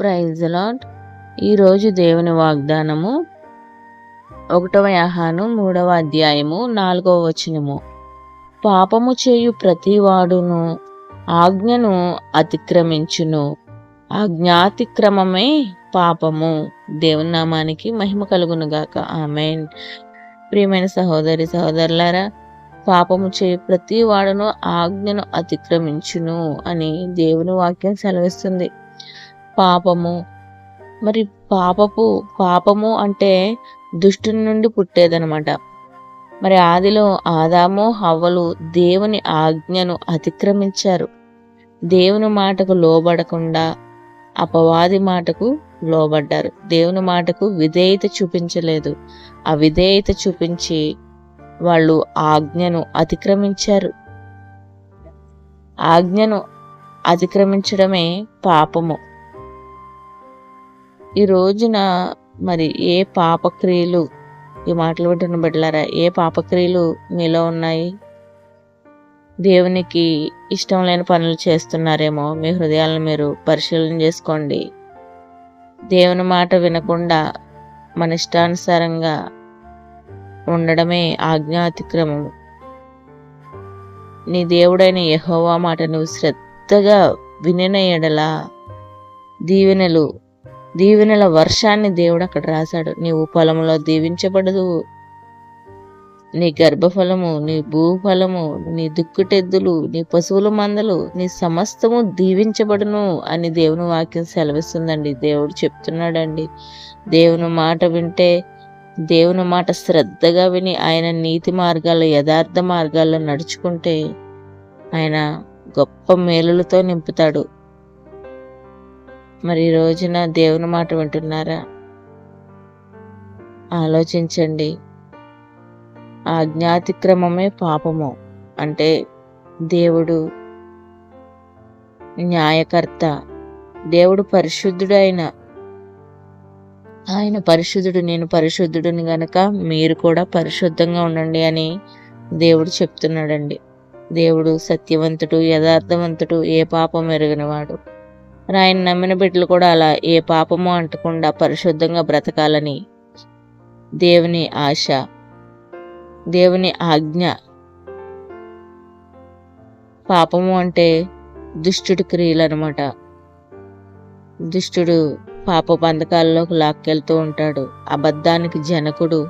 Praise lord ఈరోజు దేవుని వాగ్దానము ఒకటవ యాహాను మూడవ అధ్యాయము నాలుగవ వచనము. పాపము చేయు ప్రతివాడును ఆజ్ఞను అతిక్రమించును. ఆజ్ఞాతిక్రమమే పాపము. దేవుని నామానికి మహిమ కలుగునుగాక ఆమెన్. ప్రియమైన సహోదరి సహోదరులారా పాపము చేయు ప్రతి వాడును ఆజ్ఞను అతిక్రమించును అని దేవుని వాక్యం సెలవిస్తుంది. పాపము. మరి పాపపు పాపము అంటే దుష్టుని నుండి పుట్టేదనమాట మరి ఆదిలో ఆదాము హవ్వలు దేవుని ఆజ్ఞను అతిక్రమించారు. దేవుని మాటకు లోబడకుండా అపవాది మాటకు లోబడ్డారు. దేవుని మాటకు విధేయత చూపించలేదు. ఆ విధేయత చూపించి వాళ్ళు ఆజ్ఞను అతిక్రమించారు. ఆజ్ఞను అతిక్రమించడమే పాపము. ఈ రోజున మరి ఏ పాపక్రియలు ఈ మాటలు వింటున్న బిడ్డలారా ఏ పాపక్రియలు మీలో ఉన్నాయి? దేవునికి ఇష్టం లేని పనులు చేస్తున్నారేమో మీ హృదయాలను మీరు పరిశీలన చేసుకోండి. దేవుని మాట వినకుండా మన ఇష్టానుసారంగా ఉండడమే ఆజ్ఞాతిక్రమము నీ దేవుడైన యహోవా మాట నువ్వు శ్రద్ధగా వినిన ఎడల దీవెనలు దీవెనల వర్షాన్ని దేవుడు అక్కడ రాశాడు. నీవు పొలంలో దీవించబడదు. నీ గర్భఫలము నీ భూఫలము నీ దుక్కుటెద్దులు నీ పశువుల మందలు నీ సమస్తము దీవించబడును అని దేవుని వాక్యం సెలవిస్తుందండి. దేవుడు చెప్తున్నాడండి. దేవుని మాట వింటే దేవుని మాట శ్రద్ధగా విని ఆయన నీతి మార్గాల్లో యథార్థ మార్గాల్లో నడుచుకుంటే ఆయన గొప్ప మేలులతో నింపుతాడు. మరి ఈ రోజున దేవుని మాట వింటున్నారా? ఆలోచించండి. ఆ జ్ఞాతిక్రమమే పాపము. అంటే దేవుడు న్యాయకర్త. దేవుడు పరిశుద్ధుడు ఆయన ఆయన పరిశుద్ధుడు నేను పరిశుద్ధుడిని గనక మీరు కూడా పరిశుద్ధంగా ఉండండి అని దేవుడు చెప్తున్నాడండి. దేవుడు సత్యవంతుడు యథార్థవంతుడు ఏ పాపం ఎరగనివాడు. ఆయన నమ్మిన బిడ్డలు కూడా అలా ఏ పాపమో అంటకుండా పరిశుద్ధంగా బ్రతకాలని దేవుని ఆశ దేవుని ఆజ్ఞ. పాపము అంటే దుష్టుడి క్రియలు అనమాట దుష్టుడు పాప బంధకాల్లోకి లాక్కెళ్తూ ఉంటాడు. అబద్ధానికి జనకుడు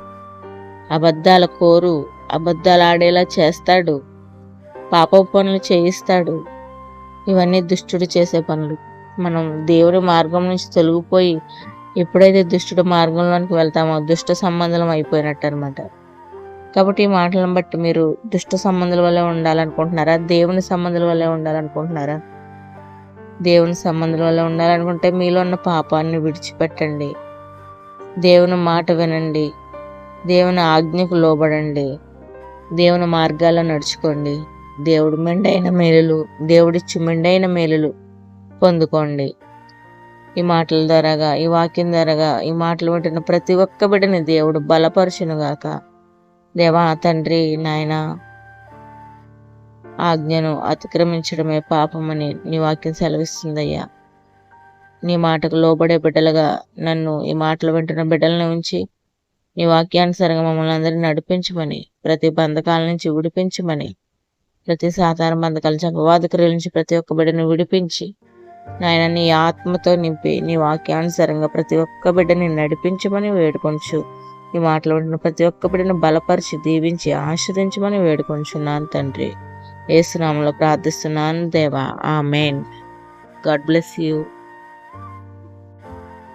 అబద్ధాల కోరు అబద్ధాలు ఆడేలా చేస్తాడు. పాప పనులు చేయిస్తాడు. ఇవన్నీ దుష్టుడు చేసే పనులు. మనం దేవుడి మార్గం నుంచి తొలగిపోయి ఎప్పుడైతే దుష్టుడు మార్గంలోనికి వెళ్తామో దుష్ట సంబంధం అయిపోయినట్టు అనమాట కాబట్టి ఈ మాటలను బట్టి మీరు దుష్ట సంబంధాల వల్లే ఉండాలనుకుంటున్నారా? దేవుని సంబంధాల వల్లే ఉండాలనుకుంటున్నారా? దేవుని సంబంధాల వల్ల ఉండాలనుకుంటే మీలో ఉన్న పాపాన్ని విడిచిపెట్టండి. దేవుని మాట వినండి. దేవుని ఆజ్ఞకు లోబడండి. దేవుని మార్గాల్లో నడుచుకోండి. దేవుడి మెండైన మేలులు. దేవుడిచ్చి మెండైన మేలులు. పొందుకోండి. ఈ మాటల ద్వారాగా ఈ వాక్యం ద్వారాగా ఈ మాటలు వింటున్న ప్రతి ఒక్క బిడ్డని దేవుడు బలపరచునుగాక. దేవా తండ్రి నాయన ఆజ్ఞను అతిక్రమించడమే పాపమని నీ వాక్యం సెలవిస్తుందయ్యా. నీ మాటకు లోబడే బిడ్డలుగా నన్ను ఈ మాటలు వింటున్న బిడ్డలను ఉంచి నీ వాక్యానుసారంగా మమ్మల్ని అందరినీ నడిపించమని ప్రతి బంధకాల నుంచి విడిపించమని ప్రతి సాధారణ బంధకాల నుంచి అపవాద క్రియల నుంచి ప్రతి ఒక్క బిడ్డను విడిపించి నాయన నీ ఆత్మతో నింపి నీ వాక్యానుసారంగా ప్రతి ఒక్క బిడ్డని నడిపించమని వేడుకొంచు. ఈ మాటలు ఉంటున్న ప్రతి ఒక్క బిడ్డను బలపరిచి దీవించి ఆశ్రదించమని వేడుకొంచున్నాను తండ్రి. ఏసునామంలో ప్రార్థిస్తున్నాను దేవా. ఆ మెయిన్ గాడ్ బ్లెస్ యూ.